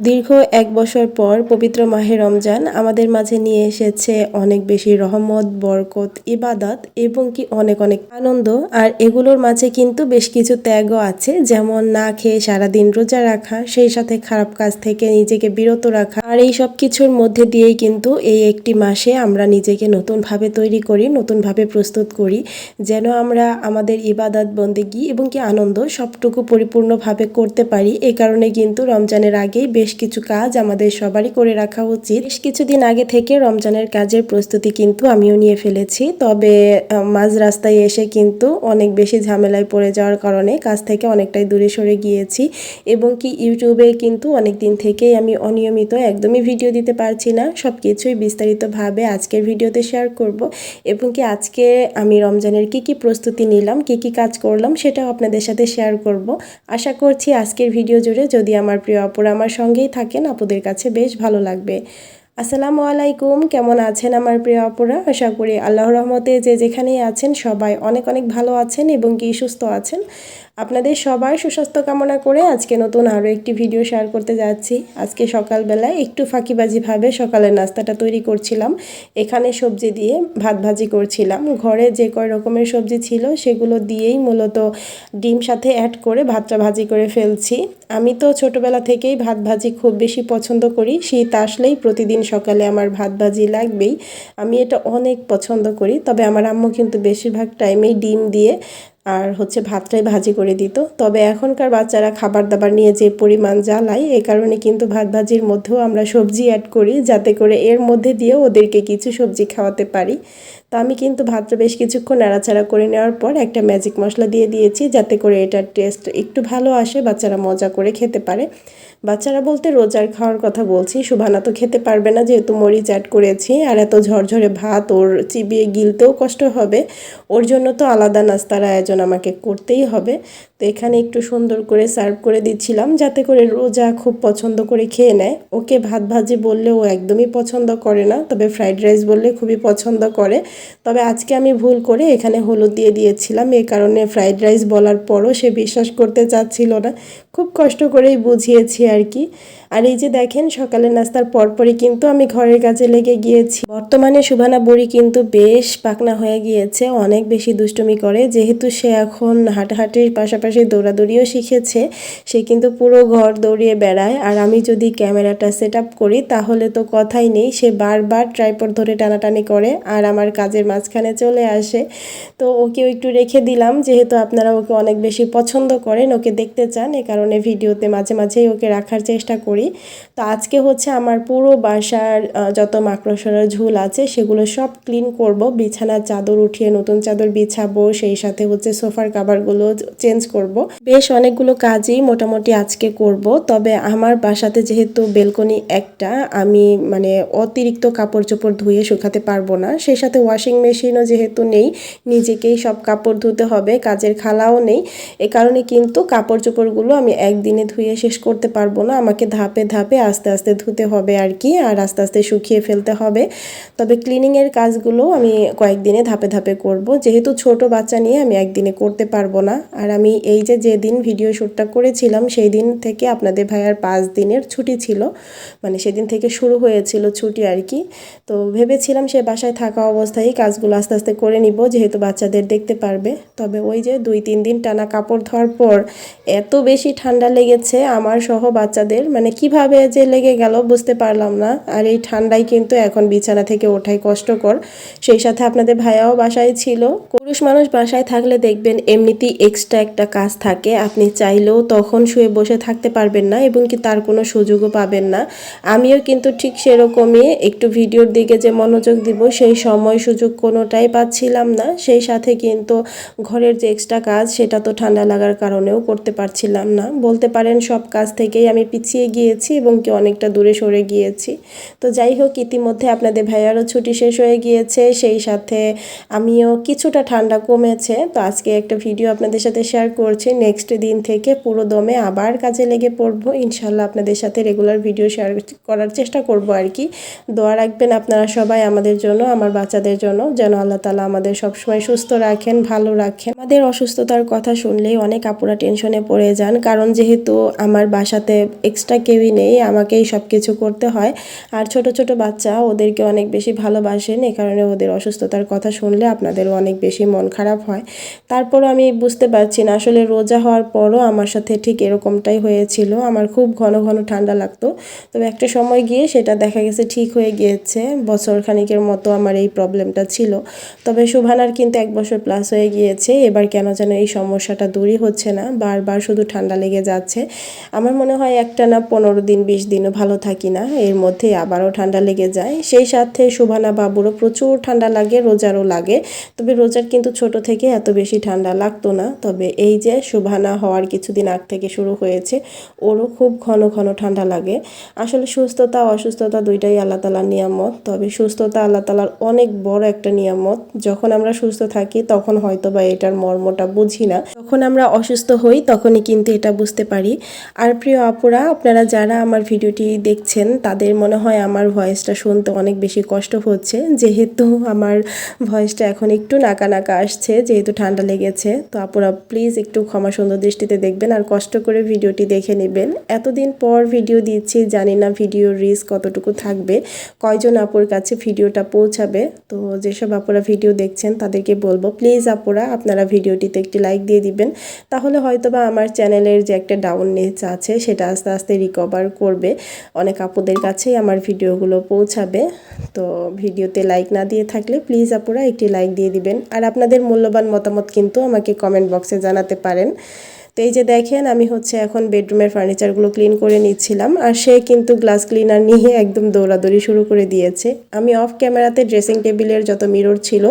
দীর্ঘ এক বছর পর পবিত্র মাহে রমজান আমাদের মাঝে নিয়ে এসেছে অনেক বেশি রহমত, বরকত, ইবাদত এবং কি অনেক অনেক আনন্দ। আর এগুলোর মাঝে কিন্তু বেশ কিছু ত্যাগও আছে, যেমন না খেয়ে সারাদিন রোজা রাখা, সেই সাথে খারাপ কাজ থেকে নিজেকে বিরত রাখা। আর এই সব কিছুর মধ্যে দিয়েই কিন্তু এই একটি মাসে আমরা নিজেকে নতুনভাবে তৈরি করি, নতুনভাবে প্রস্তুত করি, যেন আমরা আমাদের ইবাদত, বন্দেগি এবং কি আনন্দ সবটুকু পরিপূর্ণভাবে করতে পারি। এই কারণে কিন্তু রমজানের আগেই বেশ কিছু কাজ আমাদের সবারই করে রাখা উচিত। বেশ কিছুদিন আগে থেকে রমজানের কাজের প্রস্তুতি কিন্তু আমিও নিয়ে ফেলেছি। তবে মাঝ রাস্তায় এসে কিন্তু অনেক বেশি ঝামেলায় পড়ে যাওয়ার কারণে কাজ থেকে অনেকটাই দূরে সরে গিয়েছি এবং কি ইউটিউবে কিন্তু অনেক দিন থেকেই আমি অনিয়মিত একদমই ভিডিও দিতে পারছি না। সব কিছুই বিস্তারিতভাবে আজকের ভিডিওতে শেয়ার করব এবং কি আজকে আমি রমজানের কি কি প্রস্তুতি নিলাম, কি কি কাজ করলাম সেটাও আপনাদের সাথে শেয়ার করব। আশা করছি আজকের ভিডিও জুড়ে যদি আমার প্রিয় অপরা আমার সঙ্গেই থাকেন, আপুদের কাছে বেশ ভালো লাগবে। আসসালামু আলাইকুম, কেমন আছেন আমার প্রিয় আপুরা? আশা করি আল্লাহ রহমতে যে যেখানেই আছেন সবাই অনেক অনেক ভালো আছেন এবং কি সুস্থ আছেন। আপনাদের সবার সুস্বাস্থ্য কামনা করে আজকে নতুন আরও একটি ভিডিও শেয়ার করতে যাচ্ছি। আজকে সকালবেলায় একটু ফাঁকিবাজিভাবে সকালের নাস্তাটা তৈরি করছিলাম। এখানে সবজি দিয়ে ভাত ভাজি করছিলাম। ঘরে যে কয় রকমের সবজি ছিল সেগুলো দিয়েই মূলত ডিম সাথে অ্যাড করে ভাতটা ভাজি করে ফেলছি। আমি তো ছোটোবেলা থেকেই ভাত ভাজি খুব বেশি পছন্দ করি। শীত আসলেই প্রতিদিন সকালে আমার ভাত ভাজি লাগবেই। আমি এটা অনেক পছন্দ করি। তবে আমার আম্মু কিন্তু বেশিরভাগ টাইমেই ডিম দিয়ে আর হচ্ছে ভাতটাই ভাজি করে দিত। তবে এখনকার বাচ্চারা খাবার দাবার নিয়ে যে পরিমাণ জ্বালায়, এ কারণে কিন্তু ভাত ভাজির মধ্যেও আমরা সবজি অ্যাড করি, যাতে করে এর মধ্যে দিয়ে ওদেরকে কিছু সবজি খাওয়াতে পারি। তো আমি কিন্তু ভাতটা বেশ কিছুক্ষণ নাড়াচাড়া করে নেওয়ার পর একটা ম্যাজিক মশলা দিয়ে দিয়েছি, যাতে করে এটার টেস্ট একটু ভালো আসে, বাচ্চারা মজা করে খেতে পারে। বাচ্চারা বলতে রোজার খাওয়ার কথা বলছি। সুভানা তো খেতে পারবে না যেহেতু মরিচ অ্যাড করেছি আর এত ঝরঝরে ভাত, ওর চিবিয়ে গিলতেও কষ্ট হবে। ওর জন্য তো আলাদা নাস্তার আয়োজন আমাকে করতেই হবে। তো এখানে একটু সুন্দর করে সার্ভ করে দিচ্ছিলাম, যাতে করে রোজা খুব পছন্দ করে খেয়ে নেয়। ওকে ভাত ভাজি বললে ও একদমই পছন্দ করে না, তবে ফ্রাইড রাইস বললে খুবই পছন্দ করে। তবে আজকে আমি ভুল করে এখানে হলুদ দিয়ে দিয়েছিলাম এই কারণে ফ্রাইড রাইস বলার পরও সে বিশ্বাস করতে চাচ্ছিল না। খুব কষ্ট করেই বুঝিয়েছি আর কি। আর এই যে দেখেন, সকালের নাস্তার পরপরই কিন্তু আমি ঘরের কাজে লেগে গিয়েছি। বর্তমানে সুভানা বুড়ি কিন্তু বেশ পাকনা হয়ে গিয়েছে, অনেক বেশি দুষ্টুমি করে, যেহেতু সে এখন হাঁটাহাঁটির পাশাপাশি দৌড়াদৌড়িও শিখেছে, সে কিন্তু পুরো ঘর দৌড়িয়ে বেড়ায়। আর আমি যদি ক্যামেরাটা সেট করি, তাহলে তো কথাই নেই। সে বারবার ট্রাইপড ধরে টানাটানি করে আর আমার কাজের মাঝখানে চলে আসে। তো ওকেও একটু রেখে দিলাম, যেহেতু আপনারা ওকে অনেক বেশি পছন্দ করেন, ওকে দেখতে চান, এ কারণে ভিডিওতে মাঝে মাঝেই ওকে রাখার চেষ্টা করি। তো আজকে হচ্ছে আমার পুরো বাসার যত মাকড়সরার ঝুল আছে, সেগুলো সব ক্লিন করব। বিছানার চাদর উঠিয়ে নতুন চাদর বিছাবো, সেই সাথে হচ্ছে সোফার কাভারগুলো চেঞ্জ করব। বেশ অনেকগুলো কাজই মোটামুটি আজকে করব। তবে আমার বাসাতে যেহেতু বেলকনি একটা, আমি মানে অতিরিক্ত কাপড় চোপড় ধুয়ে শুকাতে পারব না। সেই সাথে ওয়াশিং মেশিনও যেহেতু নেই, নিজেকেই সব কাপড় ধুতে হবে, কাজের খালাও নেই। এ কারণে কিন্তু কাপড় চোপড়গুলো আমি একদিনে ধুয়ে শেষ করতে পারব না। আমাকে ধাপে ধাপে আস্তে আস্তে ধুতে হবে আর কি, আর আস্তে আস্তে শুকিয়ে ফেলতে হবে। তবে ক্লিনিংয়ের কাজগুলো আমি কয়েকদিনে ধাপে ধাপে করব। যেহেতু ছোট বাচ্চা নিয়ে আমি একদিনে করতে পারব না, আর আমি এই যে যেদিন ভিডিও শ্যুটটা করেছিলাম সেই দিন থেকে আপনাদের ভাইয়ার পাঁচ দিনের ছুটি ছিল। মানে সেদিন থেকে শুরু হয়েছিল ছুটি আর কি। তো ভেবেছিলাম সে বাসায় থাকা অবস্থায় কাজগুলো আস্তে আস্তে করে নিব, যেহেতু বাচ্চাদের দেখতে পারবে। তবে ওই যে দুই তিন দিন টানা কাপড় ধোয়ার পর এত বেশি ঠান্ডা লেগেছে আমার সহ বাচ্চাদের। মানে কীভাবে যে লেগে গেল বুঝতে পারলাম না। আর এই ঠান্ডায় কিন্তু এখন বিছানা থেকে ওঠাই কষ্টকর। সেই সাথে আপনাদের ভাইয়াও বাসায় ছিল। পুরুষ মানুষ বাসায় থাকলে দেখবেন এমনিতেই এক্সট্রা একটা কাজ থাকে, আপনি চাইলেও তখন শুয়ে বসে থাকতে পারবেন না এবং কি তার কোনো সুযোগও পাবেন না। আমিও কিন্তু ঠিক সেরকমই একটু ভিডিওর দিকে যে মনোযোগ দিব, সেই সময় সুযোগ কোনোটাই পাচ্ছিলাম না। সেই সাথে কিন্তু ঘরের যে এক্সট্রা কাজ, সেটা তো ঠান্ডা লাগার কারণেও করতে পারছিলাম না। বলতে পারেন সব কাজ থেকেই আমি পিছিয়ে গিয়েছি এবং কি অনেকটা দূরে সরে গিয়েছি। তো যাই হোক, ইতিমধ্যে আপনাদের ভাইয়ারও ছুটি শেষ হয়ে গিয়েছে, সেই সাথে আমিও কিছুটা ঠান্ডা কমেছে। তো আজকে একটা ভিডিও আপনাদের সাথে শেয়ার করছি নেক্সট দিন থেকে পুরো দমে আবার কাজে লেগে পড়ব। ইনশাল্লাহ আপনাদের সাথে রেগুলার ভিডিও শেয়ার করার চেষ্টা করব আর কি। দোয়া রাখবেন আপনারা সবাই আমাদের জন্য, আমার বাচ্চাদের জন্য, যেন আল্লাহ তালা আমাদের সবসময় সুস্থ রাখেন, ভালো রাখেন। আমাদের অসুস্থতার কথা শুনলেই অনেক আপুরা টেনশনে পড়ে যান, কারণ যেহেতু আমার বাসাতে এক্সট্রা কেউই নেই, আমাকেই সব কিছু করতে হয়। আর ছোট ছোট বাচ্চা, ওদেরকে অনেক বেশি ভালোবাসেন, এ কারণে ওদের অসুস্থতার কথা শুনলে আপনাদেরও অনেক বেশি মন খারাপ হয়। তারপরও আমি বুঝতে পারছি না আসলে রোজা হওয়ার পরও আমার সাথে ঠিক এরকমটাই হয়েছিল। আমার খুব ঘন ঘন ঠান্ডা লাগতো। তবে একটা সময় গিয়ে সেটা দেখা গেছে ঠিক হয়ে গিয়েছে। বছর খানিকের মতো আমার এই প্রবলেমটা ছিল। তবে শুভানার কিন্তু এক বছর প্লাস হয়ে গিয়েছে। এবার কেন যেন এই সমস্যাটা দূরই হচ্ছে না। বারবার শুধু ঠান্ডা লেগে যাচ্ছে। আমার মনে হয় একটা না পনেরো দিন, বিশ দিনও ভালো থাকি না। এর মধ্যে আবারও ঠান্ডা লেগে যায়। সেই সাথে শুভানা বাবুরও প্রচুর ঠান্ডা লাগে, রোজারও লাগে। তবে রোজার কিন্তু ছোট থেকে এত বেশি ঠান্ডা লাগতো না। তবে এই যে শুভানা হওয়ার কিছুদিন আগ থেকে শুরু হয়েছে, ওরও খুব ঘন ঘন ঠান্ডা লাগে। আসলে সুস্থতা, অসুস্থতা দুইটাই আল্লাহ তালার নিয়ামত। তবে সুস্থতা আল্লাহ তালার অনেক বড় একটা নিয়ামত। যখন আমরা সুস্থ থাকি, তখন হয়তো বা এটার মর্মটা বুঝি না। যখন আমরা অসুস্থ হই, তখনই কিন্তু এটা বুঝতে পারি। আর প্রিয় আপুরা, আপনারা যারা আমার ভিডিওটি দেখছেন, তাদের মনে হয় আমার ভয়েসটা শুনতে অনেক বেশি কষ্ট হচ্ছে। যেহেতু আমার ভয়েসটা এখন একটু নাকা নাকা আসছে, যেহেতু ঠান্ডা লেগেছে। তো আপুরা প্লিজ একটু ক্ষমা সুন্দর দৃষ্টিতে দেখবেন আর কষ্ট করে ভিডিওটি দেখে নেবেন। এতদিন পর ভিডিও দিচ্ছি জানি না ভিডিওর রিস্ক কতটুকু থাকবে, কয়জন আপুর কাছে ভিডিওটা পৌঁছাবে। তো যেসব আপুরা ভিডিও দেখছেন, তাদেরকে বলব প্লিজ আপুরা, আপনারা ভিডিওটিতে একটি লাইক দিয়ে দিবেন। তাহলে হয়তো বা আমার চ্যানেলের যে একটা ডাউননেস আছে, সেটা আস্তে আস্তে রিকভার করবে। অনেক আপুদের কাছেই আমার ভিডিওগুলো পৌঁছাবে। তো ভিডিওতে লাইক না দিয়ে থাকলে প্লিজ আপুরা একটি লাইক দিয়ে দিবেন। আর আপনাদের মূল্যবান মতামত কিন্তু আমাকে কমেন্ট বক্সে জানাতে পারেন তো এই যে দেখেন, আমি হচ্ছে এখন বেডরুমের ফার্নিচারগুলো ক্লিন করে নিচ্ছিলাম আর সে কিন্তু গ্লাস ক্লিনার নিয়ে একদম দৌড়াদৌড়ি শুরু করে দিয়েছে। আমি অফ ক্যামেরাতে ড্রেসিং টেবিলের যত মিরর ছিল,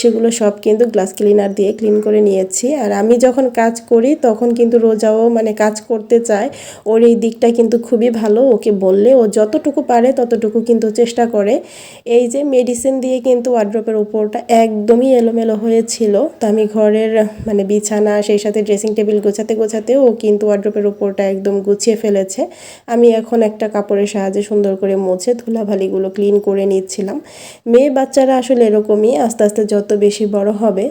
সেগুলো সব কিন্তু গ্লাস ক্লিনার দিয়ে ক্লিন করে নিয়েছি। আর আমি যখন কাজ করি, তখন কিন্তু রোজাও মানে কাজ করতে চায়, ওর এই দিকটা কিন্তু খুবই ভালো, ওকে বললে ও যতটুকু পারে ততটুকু কিন্তু চেষ্টা করে। এই যে মেডিসিন দিয়ে কিন্তু ওয়ার্ড্রপের উপরটা একদমই এলোমেলো হয়েছিল। তো আমি ঘরের মানে বিছানা, সেই সাথে ড্রেসিং টেবিল গোছাতে গোছাতে গোছাতে ও কিন্তু ওয়ার্ড্রপের উপরটা একদম গুছিয়ে ফেলেছে। আমি এখন একটা কাপড়ের সাহায্যে সুন্দর করে মুছে ধুলাভালিগুলো ক্লিন করে নিচ্ছিলাম। মেয়ে বাচ্চারা আসলে এরকমই, আস্তে আস্তে যত বেশি বড় হবে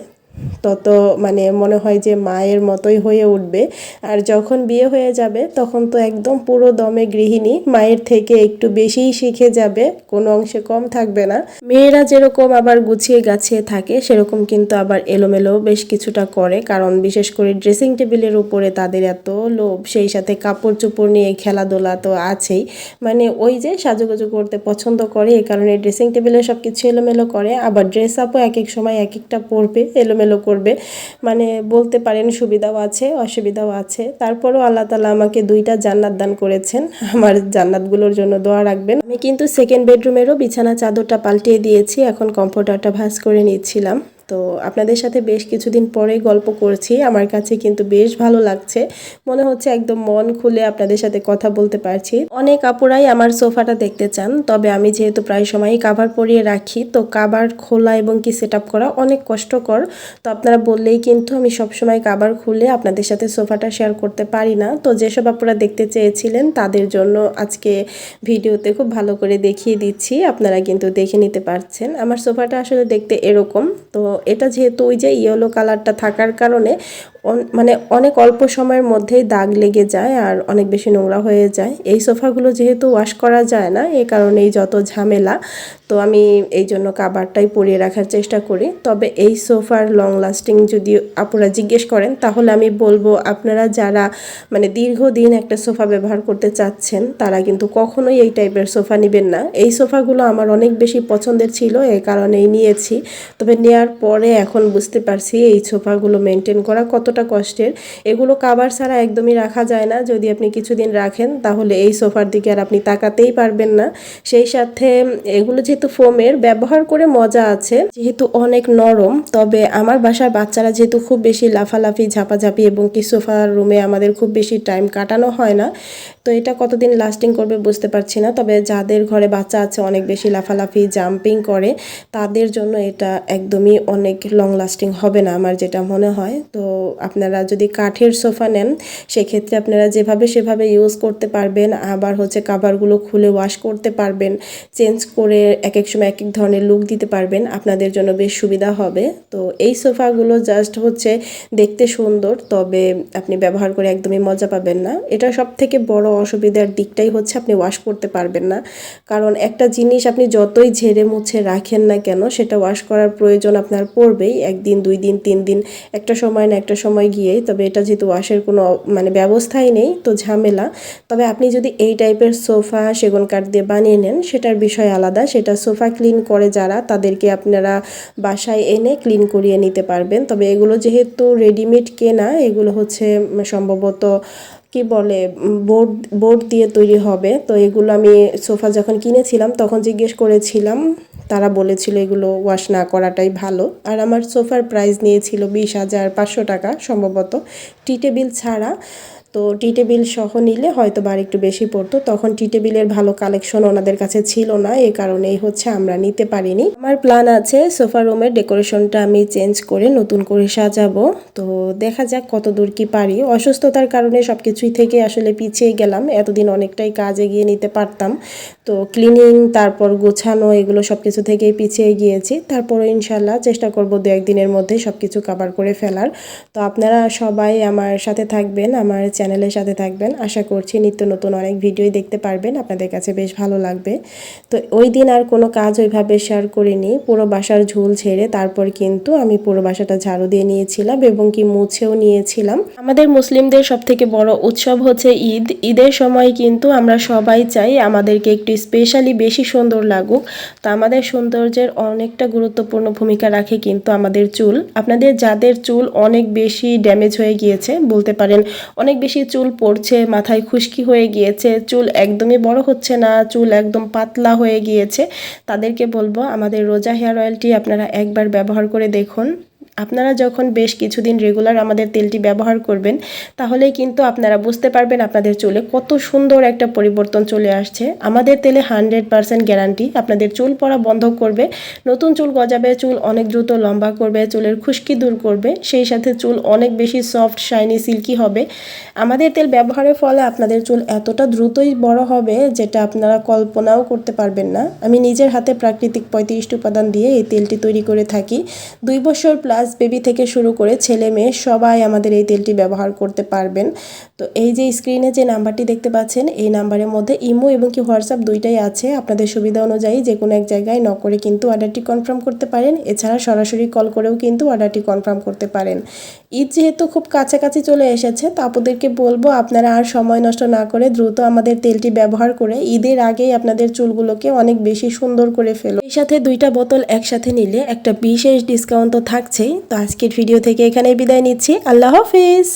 তত মানে মনে হয় যে মায়ের মতোই হয়ে উঠবে। আর যখন বিয়ে হয়ে যাবে, তখন তো একদম পুরো দমে গৃহিণী, মায়ের থেকে একটু বেশিই শিখে যাবে, কোনো অংশে কম থাকবে না। মেয়েরা যেরকম আবার গুছিয়ে গাছিয়ে থাকে, সেরকম কিন্তু আবার এলোমেলো বেশ কিছুটা করে, কারণ বিশেষ করে ড্রেসিং টেবিলের উপরে তাদের এত লোভ, সেই সাথে কাপড় চোপড় নিয়ে খেলাধুলা তো আছেই। মানে ওই যে সাজুগুজু করতে পছন্দ করে এই কারণে ড্রেসিং টেবিলে সব কিছু এলোমেলো করে, আবার ড্রেস আপও এক এক সময় এক একটা পরবে, এলোমেলো করবে। মানে বলতে পারেন সুবিধাও আছে, অসুবিধাও আছে। তারপরও আল্লাহ তালা আমাকে দুইটা জান্নাত দান করেছেন। আমার জান্নাতগুলোর জন্য দোয়া রাখবেন। আমি কিন্তু সেকেন্ড বেডরুমেরও বিছানা চাদরটা পাল্টিয়ে দিয়েছি, এখন কমফোর্টারটা ভাস করে নিচ্ছিলাম। তো আপনাদের সাথে বেশ কিছুদিন পরে গল্প করছি। আমার কাছে কিন্তু বেশ ভালো লাগছে। মনে হচ্ছে একদম মন খুলে আপনাদের সাথে কথা বলতে পারছি। অনেক আপুরাই আমার সোফাটা দেখতে চান, তবে আমি যেহেতু প্রায় সময়ই কাভার পরিয়ে রাখি, তো কাভার খোলা এবং কি সেট করা অনেক কষ্টকর। তো আপনারা বললেই কিন্তু আমি সবসময় কাভার খুলে আপনাদের সাথে সোফাটা শেয়ার করতে পারি না। তো যেসব আপুরা দেখতে চেয়েছিলেন, তাদের জন্য আজকে ভিডিওতে খুব ভালো করে দেখিয়ে দিচ্ছি। আপনারা কিন্তু দেখে নিতে পারছেন। আমার সোফাটা আসলে দেখতে এরকম। তো এটা যেহেতু ওই যে ইয়েলো কালারটা থাকার কারণে মানে অনেক অল্প সময়ের মধ্যেই দাগ লেগে যায় আর অনেক বেশি নোংরা হয়ে যায়। এই সোফাগুলো যেহেতু ওয়াশ করা যায় না, এ কারণেই যত ঝামেলা, তো আমি এই জন্য কাবারটাই পরিয়ে রাখার চেষ্টা করি। তবে এই সোফার লং লাস্টিং যদি আপনারা জিজ্ঞেস করেন, তাহলে আমি বলব আপনারা যারা মানে দীর্ঘদিন একটা সোফা ব্যবহার করতে চাচ্ছেন, তারা কিন্তু কখনোই এই টাইপের সোফা নেবেন না। এই সোফাগুলো আমার অনেক বেশি পছন্দের ছিল এই কারণেই নিয়েছি। তবে নেয়ার পরে এখন বুঝতে পারছি এই সোফাগুলো মেনটেন করা কত কতটা কষ্টের, এগুলো কাবার ছাড়া একদমই রাখা যায় না। যদি আপনি কিছুদিন রাখেন, তাহলে এই সোফার দিকে আর আপনি তাকাতেই পারবেন না। সেই সাথে, এগুলো যেহেতু ফোমের ব্যবহার করে মজা আছে। যেহেতু অনেক নরম, তবে আমার বাসার বাচ্চারা যেহেতু খুব বেশি লাফালাফি, ঝাপাঝাপি এবং কি সোফার রুমে আমাদের খুব বেশি টাইম কাটানো হয় না। তো এটা কতদিন লাস্টিং করবে বুঝতে পারছি না, তবে যাদের ঘরে বাচ্চা আছে, অনেক বেশি লাফালাফি জাম্পিং করে, তাদের জন্য এটা একদমই অনেক লং লাস্টিং হবে না, আমার যেটা মনে হয়। তো আপনারা যদি কাঠের সোফা নেন, সেক্ষেত্রে আপনারা যেভাবে সেভাবে ইউজ করতে পারবেন। আবার হচ্ছে কাভারগুলো খুলে ওয়াশ করতে পারবেন। চেঞ্জ করে এক এক সময় এক এক ধরনের লুক দিতে পারবেন। আপনাদের জন্য বেশ সুবিধা হবে। তো এই সোফাগুলো জাস্ট হচ্ছে দেখতে সুন্দর, তবে আপনি ব্যবহার করে একদমই মজা পাবেন না। এটা সব থেকে বড় অসুবিধার দিকটাই হচ্ছে আপনি ওয়াশ করতে পারবেন না। কারণ একটা জিনিস আপনি যতই ঝেড়ে মুছে রাখেন না কেন, সেটা ওয়াশ করার প্রয়োজন আপনার পড়বেই। একদিন, দুই দিন, তিন দিন, একটা সময় না একটা সময় গিয়েই, তবে এটা যেহেতু ওয়াশের কোনো মানে ব্যবস্থাই নেই, তো ঝামেলা। তবে আপনি যদি এই টাইপের সোফা, সেগুন কাঠ দিয়ে বানিয়ে নেন, সেটার বিষয় আলাদা। সেটা সোফা ক্লিন করে যারা, তাদেরকে আপনারা বাসায় এনে ক্লিন করিয়ে নিতে পারবেন। তবে এগুলো যেহেতু রেডিমেড কেনা, এগুলো হচ্ছে সম্ভবত কি বলে বোর্ড বোর্ড দিয়ে তৈরি হবে। তো এগুলো আমি সোফা যখন কিনেছিলাম, তখন জিজ্ঞেস করেছিলাম, তারা বলেছিল এগুলো ওয়াশ না করাটাই ভালো। আর আমার সোফার প্রাইস নিয়েছিল বিশ হাজার পাঁচশো টাকা সম্ভবত। টি টেবিল ছাড়া তো টি টেবিল সহ নিলে হয়তো বা একটু বেশি পড়তো। তখন টি টেবিলের ভালো কালেকশন ওনাদের কাছে ছিল না, এ কারণেই হচ্ছে আমরা নিতে পারিনি। আমার প্ল্যান আছে সোফা রুমের ডেকোরেশনটা আমি চেঞ্জ করে নতুন করে সাজাবো। তো দেখা যাক কত দূর কি পারি। অসুস্থতার কারণে সব কিছুই থেকে আসলে পিছিয়ে গেলাম। এতদিন অনেকটাই কাজ এগিয়ে নিতে পারতাম। তো ক্লিনিং, তারপর গোছানো, এগুলো সব কিছু থেকেই পিছিয়ে গিয়েছি। তারপরে ইনশাল্লাহ চেষ্টা করব দু একদিনের মধ্যে সব কিছু কাবার করে ফেলার। তো আপনারা সবাই আমার সাথে থাকবেন, আমার চ্যানেলের সাথে থাকবেন। আশা করছি নিত্য নতুন অনেক ভিডিওই দেখতে পারবেন। আপনাদের কাছে বেশ ভালো লাগবে। তো ওই দিন আর কোনো কাজ ওইভাবে শেয়ার করিনি। পুরো বাসার ঝুল ছেড়ে তারপর কিন্তু আমি পুরো বাসাটা ঝাড়ু দিয়ে নিয়েছিলাম এবং কি মুছেও নিয়েছিলাম। আমাদের মুসলিমদের সব থেকে বড় উৎসব হচ্ছে ঈদ। ঈদের সময় কিন্তু আমরা সবাই চাই আমাদেরকে একটু স্পেশালি বেশি সুন্দর লাগুক। তো আমাদের সৌন্দর্যের অনেকটা গুরুত্বপূর্ণ ভূমিকা রাখে কিন্তু আমাদের চুল। আপনাদের যাদের চুল অনেক বেশি ড্যামেজ হয়ে গিয়েছে, বলতে পারেন অনেক বেশি চুল পড়ছে, মাথায় খুশকি হয়ে গিয়েছে, চুল একদমই বড় হচ্ছে না, চুল একদম পাতলা হয়ে গিয়েছে। তাদেরকে বলব, আমাদের রোজা হেয়ার অয়েলটি আপনারা একবার ব্যবহার করে দেখুন। আপনারা যখন বেশ কিছুদিন রেগুলার আমাদের তেলটি ব্যবহার করবেন, তাহলেই কিন্তু আপনারা বুঝতে পারবেন আপনাদের চুলে কত সুন্দর একটা পরিবর্তন চলে আসছে। আমাদের তেলে হান্ড্রেড পারসেন্ট গ্যারান্টি আপনাদের চুল পড়া বন্ধ করবে, নতুন চুল গজাবে, চুল অনেক দ্রুত লম্বা করবে, চুলের খুশকি দূর করবে, সেই সাথে চুল অনেক বেশি সফট শাইনি সিল্কি হবে। আমাদের তেল ব্যবহারের ফলে আপনাদের চুল এতটা দ্রুতই বড় হবে যেটা আপনারা কল্পনাও করতে পারবেন না। আমি নিজের হাতে প্রাকৃতিক পঁয়ত্রিশটি উপাদান দিয়ে এই তেলটি তৈরি করে থাকি। দুই বছর প্লাস বেবি থেকে শুরু করে ছেলে মেয়ে সবাই আমাদের এই তেলটি ব্যবহার করতে পারবেন। তো এই যে স্ক্রিনে যে নাম্বারটি দেখতে পাচ্ছেন, এই নাম্বারের মধ্যে ইমো এবং কি হোয়াটসঅ্যাপ দুইটাই আছে। আপনাদের সুবিধা অনুযায়ী যে কোনো এক জায়গায় নক করে কিন্তু অর্ডারটি কনফার্ম করতে পারেন। এছাড়া সরাসরি কল করেও কিন্তু অর্ডারটি কনফার্ম করতে পারেন। ঈদ যেহেতু খুব কাছাকাছি চলে এসেছে, তো আপুদেরকে বলব আপনারা আর সময় নষ্ট না করে দ্রুত আমাদের তেলটি ব্যবহার করে ঈদের আগেই আপনাদের চুলগুলোকে অনেক বেশি সুন্দর করে ফেলো। এই সাথে দুইটা বোতল একসাথে নিলে একটা বিশেষ ডিসকাউন্ট তো থাকছেই। তো আজকের ভিডিও থেকে এখানে বিদায় নিচ্ছি। আল্লাহ হাফিজ।